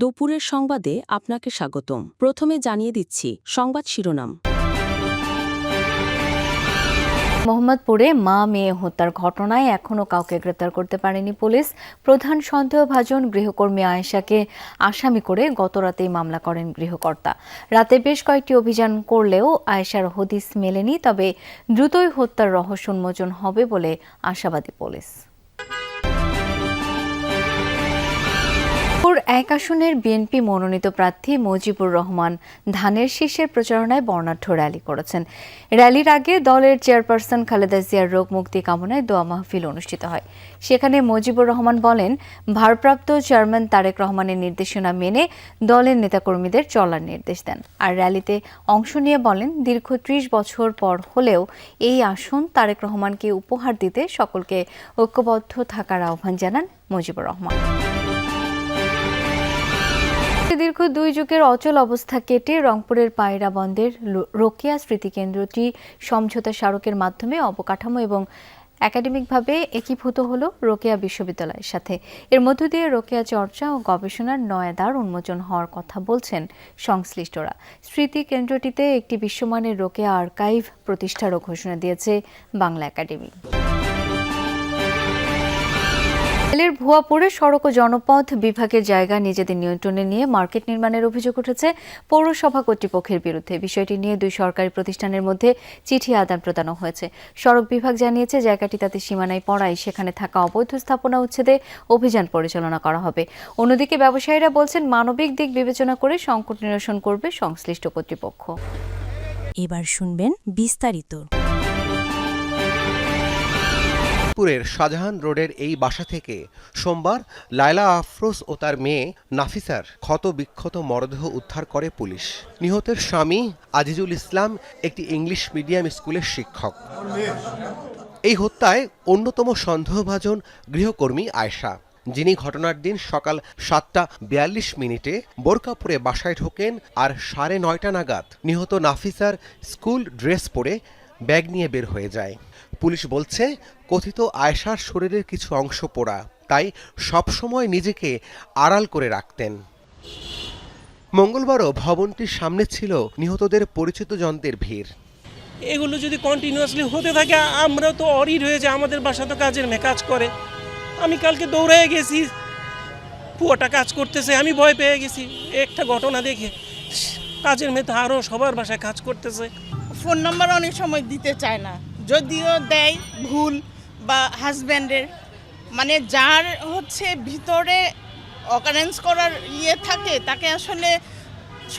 দুপুরের সংবাদে আপনাকে স্বাগতম। প্রথমে জানিয়ে দিচ্ছি সংবাদ শিরোনাম। মোহাম্মদপুরে মা মেয়ে হত্যার ঘটনায় এখনও কাউকে গ্রেপ্তার করতে পারেনি পুলিশ। প্রধান সন্দেহভাজন গৃহকর্মী আয়েশাকে আসামি করে গতরাতেই মামলা করেন গৃহকর্তা। রাতে বেশ কয়েকটি অভিযান করলেও আয়েশার হদিস মেলেনি, তবে দ্রুতই হত্যার রহস্য উন্মোচন হবে বলে আশাবাদী পুলিশ। মিরপুর এক আসনের বিএনপি মনোনীত প্রার্থী মজিবুর রহমান ধানের শীর্ষের প্রচারণায় বর্ণাঢ্য র্যালি করেছেন। র্যালির আগে দলের চেয়ারপারসন খালেদা জিয়ার রোগ মুক্তি কামনায় দোয়া মাহফিল অনুষ্ঠিত হয়। সেখানে মজিবুর রহমান বলেন, ভারপ্রাপ্ত চেয়ারম্যান তারেক রহমানের নির্দেশনা মেনে দলের নেতাকর্মীদের চলার নির্দেশ দেন। আর র্যালিতে অংশ নিয়ে বলেন, দীর্ঘ ত্রিশ বছর পর হলেও এই আসন তারেক রহমানকে উপহার দিতে সকলকে ঐক্যবদ্ধ থাকার আহ্বান জানান মুজিবুর রহমান। দীর্ঘ দুই যুগের অচল অবস্থা কেটে রংপুরের পায়রা বন্দরের লো- রোকেয়া স্মৃতিকেন্দ্রটি সমঝোতা স্মারকের মাধ্যমে অবকাঠামো এবং একাডেমিকভাবে একীভূত হল রোকেয়া বিশ্ববিদ্যালয়ের সাথে। এর মধ্য দিয়ে রোকেয়া চর্চা ও গবেষণার নয়া দ্বার উন্মোচন হওয়ার কথা বলছেন সংশ্লিষ্টরা। স্মৃতি কেন্দ্রটিতে একটি বিশ্বমানের রোকেয়া আর্কাইভ প্রতিষ্ঠারও ঘোষণা দিয়েছে বাংলা একাডেমি। রেলের ভুয়াপুরে সড়ক ও জনপথ বিভাগের জায়গা নিজেদের নিয়ন্ত্রণে নিয়ে মার্কেট নির্মাণের অভিযোগ উঠেছে পৌরসভা কর্তৃপক্ষের বিরুদ্ধে। বিষয়টি নিয়ে দুই সরকারি প্রতিষ্ঠানের মধ্যে চিঠি আদান প্রদানও হয়েছে। সড়ক বিভাগ জানিয়েছে, জায়গাটি তাতে সীমানায় পড়ায় সেখানে থাকা অবৈধ স্থাপনা উচ্ছেদে অভিযান পরিচালনা করা হবে। অন্যদিকে ব্যবসায়ীরা বলছেন, মানবিক দিক বিবেচনা করে সংকট নিরসন করবে সংশ্লিষ্ট কর্তৃপক্ষ। এবার শুনবেন বিস্তারিত। পুরের শাহজাহান রোডের এই বাসা থেকে সোমবার লায়লা আফরোজ ও তার মেয়ে নাফিসার ক্ষত বিক্ষত মরদেহ উদ্ধার করে পুলিশ। নিহতের স্বামী আজিজুল ইসলাম, একটি ইংলিশ মিডিয়াম স্কুলের শিক্ষক। এই হত্যায় অন্যতম সন্দেহভাজন গৃহকর্মী আয়শা, যিনি ঘটনার দিন সকাল সাতটা বিয়াল্লিশ মিনিটে বোরকাপুরে বাসায় ঢোকেন আর সাড়ে নয়টা নাগাদ নিহত নাফিসার স্কুল ড্রেস পরে ব্যাগ নিয়ে বের হয়ে যায়। পুলিশ বলছে কথিত আয়শার শরীরের কিছু অংশ পোড়া তাই সবসময় নিজেকে আড়াল করে রাখতেন। মঙ্গলবারও ভবনটির সামনে ছিল নিহতদের পরিচিত জনদের ভিড়। এগুলো যদি কন্টিনিউয়াসলি হতে থাকে আমরা তো অরিড হয়েছে আমাদের বাসা তো কাজের মেয়ে কাজ করে। আমি কালকে দৌড়ে গেছি পুয়াটা কাজ করতেছে আমি ভয় পেয়ে গেছি। একটা ঘটনা দেখে কাজের মেয়ে তো আরও সবার বাসায় কাজ করতেছে। ফোন নাম্বার অনেক সময় দিতে চায় না। যদিও দেয় ভুল বা হাজব্যান্ডের মানে যার হচ্ছে ভিতরে অকারেন্স করার ইয়ে থাকে, তাকে আসলে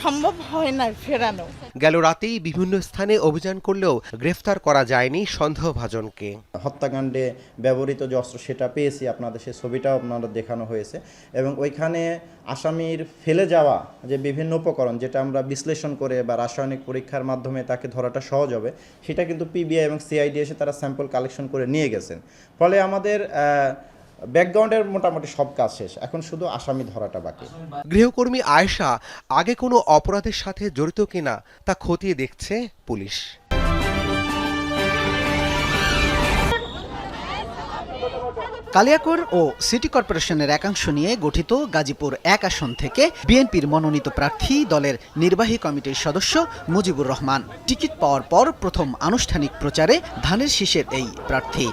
সম্ভব হয় না ফেরানো। গেল রাতেই বিভিন্ন স্থানে অভিযান করলেও গ্রেফতার করা যায়নি সন্দেহভাজনকে। হত্যাকাণ্ডে ব্যবহৃত যে অস্ত্র সেটা পেয়েছি আপনাদের সেই ছবিটাও আপনারা দেখানো হয়েছে। এবং ওইখানে আসামির ফেলে যাওয়া যে বিভিন্ন উপকরণ যেটা আমরা বিশ্লেষণ করে বা রাসায়নিক পরীক্ষার মাধ্যমে তাকে ধরাটা সহজ হবে সেটা কিন্তু পিবিআই এবং সিআইডি এসে তারা স্যাম্পল কালেকশন করে নিয়ে গেছেন। ফলে আমাদের ব্যাকগ্রাউন্ডের মোটামুটি সব কাজ শেষ। এখন শুধু আসামি ধরাটা বাকি। গৃহকর্মী আয়েশা আগে কোনো অপরাধের সাথে জড়িত কিনা তা খতিয়ে দেখছে পুলিশ। কালিয়াকৈর ও সিটি কর্পোরেশনের একাংশ নিয়ে গঠিত গাজীপুর এক আসন থেকে বিএনপির মনোনীত প্রার্থী দলের নির্বাহী কমিটির সদস্য মুজিবুর রহমান। টিকিট পাওয়ার পর প্রথম আনুষ্ঠানিক প্রচারে ধানের শীষের এই প্রার্থী।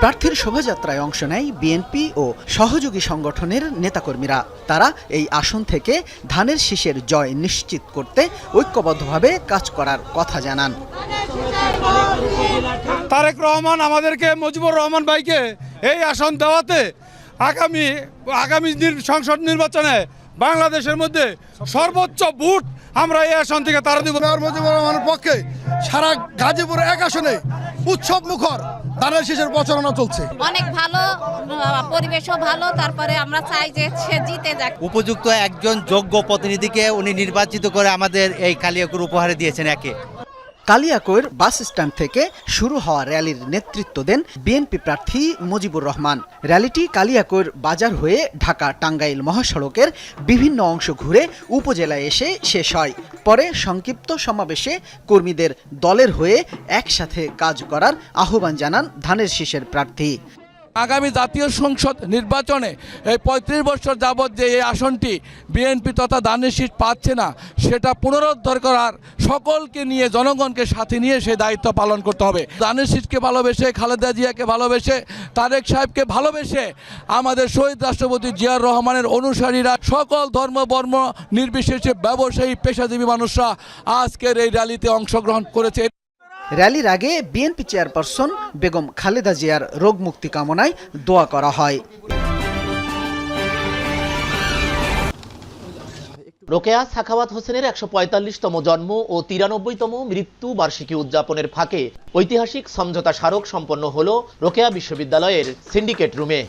প্রার্থীর শোভাযাত্রায় অংশ নেয় বিএনপি ও সহযোগী সংগঠনের নেতাকর্মীরা। তারা এই আসন থেকে ধানের শীষের জয় নিশ্চিত করতে ঐক্যবদ্ধভাবে কাজ করার কথা জানান। তারেক রহমান আমাদেরকে মুজিবুর রহমান ভাইকে এই আসন দেওয়াতে আগামী আগামী সংসদ নির্বাচনে বাংলাদেশের মধ্যে সর্বোচ্চ ভোট আমরা এই আসন থেকে তারা দিব। মুজিবুর রহমানের পক্ষে সারা গাজীপুর এক আসনে উৎসব মুখর। ধানের শীষের প্রচারণা চলছে। অনেক ভালো পরিবেশও ভালো তারপরে আমরা চাই যে সে জিতে যাক। উপযুক্ত একজন যোগ্য প্রতিনিধিকে উনি নির্বাচিত করে আমাদের এই কালিয়াকুর উপহারে দিয়েছেন একে। কালিয়াকৈর বাস স্ট্যান্ড থেকে শুরু হওয়া র্যালির নেতৃত্ব দেন বিএনপি প্রার্থী মুজিবুর রহমান। র্যালিটি কালিয়াকৈর বাজার হয়ে ঢাকা টাঙ্গাইল মহাসড়কের বিভিন্ন অংশ ঘুরে উপজেলায় এসে শেষ হয়। পরে সংক্ষিপ্ত সমাবেশে কর্মীদের দলের হয়ে একসাথে কাজ করার আহ্বান জানান ধানের শীষের প্রার্থী। আগামী জাতীয় সংসদ নির্বাচনে এই পঁয়ত্রিশ বছর যাবৎ যে এই আসনটি বিএনপি তথা দানের শীষ পাচ্ছে না, সেটা পুনরুদ্ধার করার সকলকে নিয়ে, জনগণকে সাথে নিয়ে সেই দায়িত্ব পালন করতে হবে। দানের শীষকে ভালোবেসে, খালেদা জিয়াকে ভালোবেসে, তারেক সাহেবকে ভালোবেসে আমাদের শহীদ রাষ্ট্রপতি জিয়ার রহমানের অনুসারীরা সকল ধর্ম, বর্ম, নির্বিশেষে ব্যবসায়ী, পেশাজীবী মানুষরা আজকের এই র্যালিতে অংশগ্রহণ করেছে। র্যালির আগে বিএনপি চেয়ারপারসন বেগম খালেদা জিয়ার রোগ মুক্তি কামনায় দোয়া করা হয়। রোকেয়া সাখাওয়াত হোসেনের একশো পঁয়তাল্লিশতম জন্ম ও তিরানব্বইতম মৃত্যু বার্ষিকী উদযাপনের ফাঁকে ঐতিহাসিক সমঝোতা স্মারক সম্পন্ন হল রোকেয়া বিশ্ববিদ্যালয়ের সিন্ডিকেট রুমে।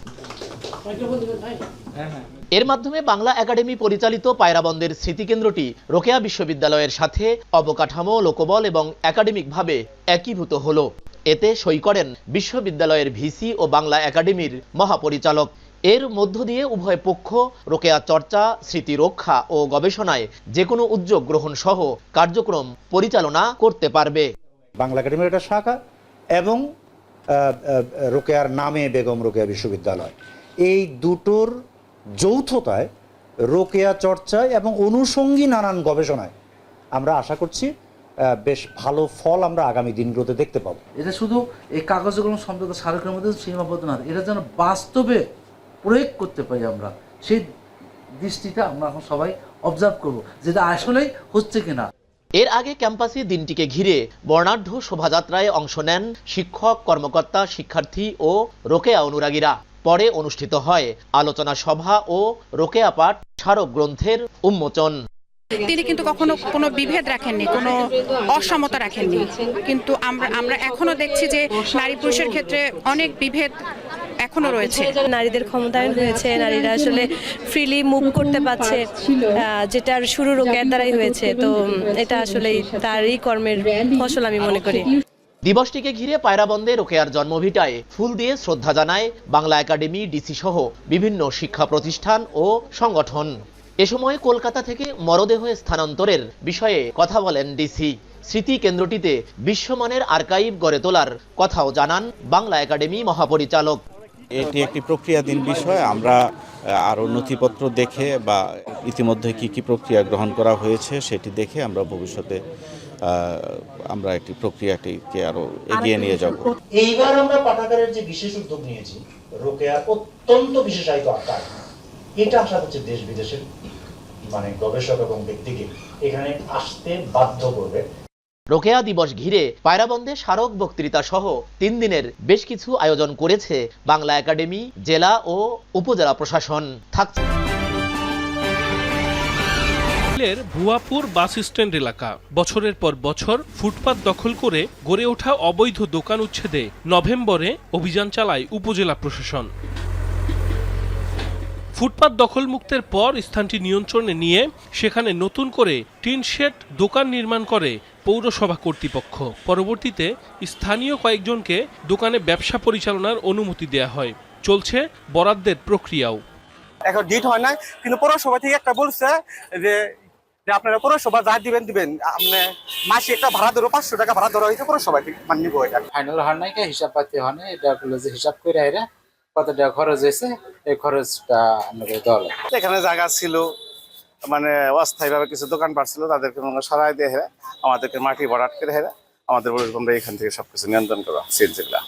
এর মাধ্যমে বাংলা একাডেমি পরিচালিত পায়রাবন্দের স্মৃতিকেন্দ্রটি রোকেয়া বিশ্ববিদ্যালয়ের সাথে অবকাঠামো, লোকবল এবং একাডেমিকভাবে একীভূত হল। এতে সই করেন বিশ্ববিদ্যালয়ের ভিসি ও বাংলা একাডেমির মহাপরিচালক। এর মধ্য দিয়ে উভয় পক্ষ রোকেয়া চর্চা, স্মৃতি রক্ষা ও গবেষণায় যে কোনো উদ্যোগ গ্রহণ সহ কার্যক্রম পরিচালনা করতে পারবে। বাংলা একাডেমির একটা শাখা এবং রোকেয়ার নামে বেগম রোকেয়া বিশ্ববিদ্যালয়। এই দুটোর যৌথতায় রোকেয়া চর্চায় এবং অনুষঙ্গী নানান গবেষণায় আমরা আশা করছি বেশ ভালো ফল আমরা আগামী দিনগুলোতে দেখতে পাবো। এটা শুধু এই কাগজগুলো সম্পর্ক স্মারকের মধ্যে সীমাবদ্ধ না এটা যেন বাস্তবে প্রয়োগ করতে পারি আমরা সেই দৃষ্টিটা আমরা এখন সবাই অবজার্ভ করব যেটা আসলেই হচ্ছে কিনা। এর আগে ক্যাম্পাসে দিনটিকে ঘিরে বর্ণাঢ্য শোভাযাত্রায় অংশ নেন শিক্ষক কর্মকর্তা শিক্ষার্থী ও রোকেয়া অনুরাগীরা। পরে অনুষ্ঠিত হয়। আলোচনা সভা ও রোকেয়া পাঠ স্মারক গ্রন্থের উন্মোচন। তিনি কিন্তু কখনো কোনো বিভেদ রাখেননি কোনো অসমতা রাখেননি। কিন্তু আমরা আমরা এখনও দেখছি যে নারী পুরুষের ক্ষেত্রে অনেক বিভেদ এখনও রয়েছে। নারীদের ক্ষমতায়ন হয়েছে নারীরা আসলে ফ্রিলি মুভ করতে পারছে আহ, যেটার শুরু রোকেয়ার দ্বারাই হয়েছে। তো এটা আসলেই তারই কর্মের ফসল আমি মনে করি। দিবসটিকে ঘিরে পায়রাবন্দে রোকেয়ার জন্মভিটায় ফুল দিয়ে শ্রদ্ধা জানায় বাংলা একাডেমি, ডিসি সহ বিভিন্ন শিক্ষা প্রতিষ্ঠান ও সংগঠন। এ সময় কলকাতা থেকে মরদেহ স্থানান্তরের বিষয়ে কথা বলেন ডিসি। স্মৃতি কেন্দ্রটিতে বিশ্বমানের আর্কাইভ গড়ে তোলার কথাও জানান বাংলা একাডেমি মহাপরিচালক। এটি একটি প্রক্রিয়াধীন বিষয়। আমরা আরও নথিপত্র দেখে বা ইতিমধ্যে কি কি প্রক্রিয়া গ্রহণ করা হয়েছে সেটি দেখে আমরা ভবিষ্যতে আমরা একটি প্রক্রিয়াটিকে আরও এগিয়ে নিয়ে যাব। এইবার আমরা পাঠাগারের যে বিশেষ উদ্যোগ নিয়েছি রোকেয়ার অত্যন্ত বিশেষায়িত আকার। এটা আশা করছে দেশ বিদেশের মানে গবেষক এবং ব্যক্তিকে এখানে আসতে বাধ্য করবে। রোকেয়া দিবস ঘিরে পায়রাবন্দে স্মারক বক্তৃতা সহ তিন দিনের বেশ কিছু আয়োজন করেছে বাংলা একাডেমি জেলা ও উপজেলা প্রশাসন। থাকছে এর ভুয়াপুর বাস স্ট্যান্ড এলাকা। বছরের পর বছর ফুটপাত দখল করে গড়ে ওঠা অবৈধ দোকান উচ্ছেদে নভেম্বরে অভিযান চালায় উপজেলা প্রশাসন। ফুটপাত দখল মুক্তের পর স্থানটি নিয়ন্ত্রণে নিয়ে সেখানে নতুন করে টিন শেড দোকান নির্মাণ করে পৌরসভা কর্তৃপক্ষ। পরবর্তীতে স্থানীয় কয়েকজনকে দোকানে ব্যবসা পরিচালনার অনুমতি দেয়া হয়। চলছে বরাদ্দের প্রক্রিয়াও। এখন ডিট হয় না কিন্তু পৌরসভা থেকে একটা বলছে যে যে আপনারা পৌরসভা যা দিবেন দিবেন। আপনি মাসে একটা ভাড়া ধরো পাঁচশো টাকা ভাড়া ধরা হয়েছে পৌরসভা মানে নিবো এটা। ফাইনাল হওয়ার নাই হিসাব পাতি হয় না এটা বলে যে হিসাব করে আইরা কত টাকা খরচ হয়েছে এই খরচটা আমাদের দেওয়া লাগে এখানে জায়গা ছিল মানে অস্থায়ীভাবে কিছু দোকান পাট ছিল তাদেরকে আমরা সরাই দিয়ে হেরা আমাদেরকে মাটি ভরাট করে হেরা আমাদের বলে আমরা এখান থেকে সবকিছু নিয়ন্ত্রণ করা সিএনজিগুলা।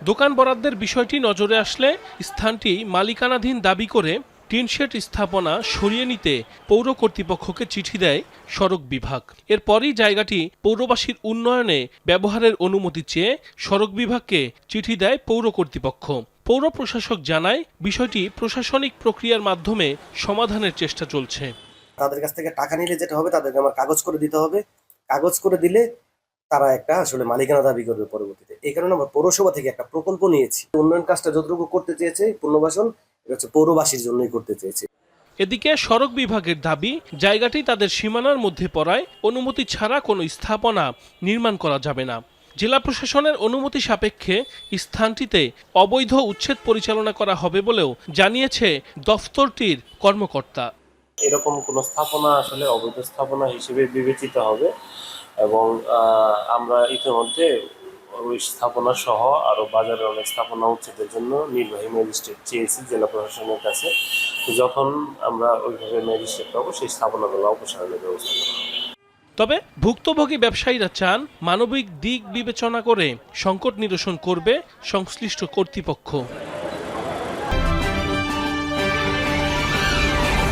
দোকান বরাদ্দের বিষয়টি নজরে আসলে স্থানটি মালিকানাধীন দাবি করে টিনশেড স্থাপনা সরিয়ে নিতে পৌর কর্তৃপক্ষকে চিঠি দেয় সড়ক বিভাগ। এরপরই জায়গাটি পৌরবাসীর উন্নয়নে ব্যবহারের অনুমতি চেয়ে সড়ক বিভাগকে চিঠি দেয় পৌর কর্তৃপক্ষ। পৌর প্রশাসক জানায়, বিষয়টি প্রশাসনিক প্রক্রিয়ার মাধ্যমে সমাধানের চেষ্টা চলছে। তাদের কাছ থেকে টাকা নিলে যেটা হবে, তাদেরকে আমার কাগজ করে দিতে হবে। কাগজ করে দিলে তারা একটা আসলে মালিকানা দাবি করবে পরবর্তীতে। এই কারণে আমরা পৌরসভা থেকে একটা প্রকল্প নিয়েছি। উন্নয়ন কাজটা যতটুকু করতে চেয়েছে পুনর্বাসন এটা হচ্ছে পৌরবাসীর জন্যই করতে চেয়েছে। এদিকে সড়ক বিভাগের দাবি জায়গাটি তাদের সীমানার মধ্যে পড়ায় অনুমতি ছাড়া কোনো স্থাপনা নির্মাণ করা যাবে না। জেলা প্রশাসনের অনুমতি সাপেক্ষে স্থানটিতে অবৈধ উচ্ছেদ পরিচালনা করা হবে বলেও জানিয়েছে দফতরটির কর্মকর্তা। এরকম কোন স্থাপনা আসলে অবৈধ স্থাপনা হিসেবে বিবেচিত হবে এবং আমরা ইতিমধ্যে ওই স্থাপনা সহ আরও বাজারের অনেক স্থাপনা উচ্ছেদের জন্য নির্বাহী ম্যাজিস্ট্রেট চেয়েছি জেলা প্রশাসনের কাছে। যখন আমরা ওইভাবে ম্যাজিস্ট্রেট পাবো, সেই স্থাপনাগুলো অপসারণের ব্যবস্থা করা তবে ভুক্তভোগী ব্যবসায়ীরা চান মানবিক দিক বিবেচনা করে সংকট নিরসন করবে সংশ্লিষ্ট কর্তৃপক্ষ।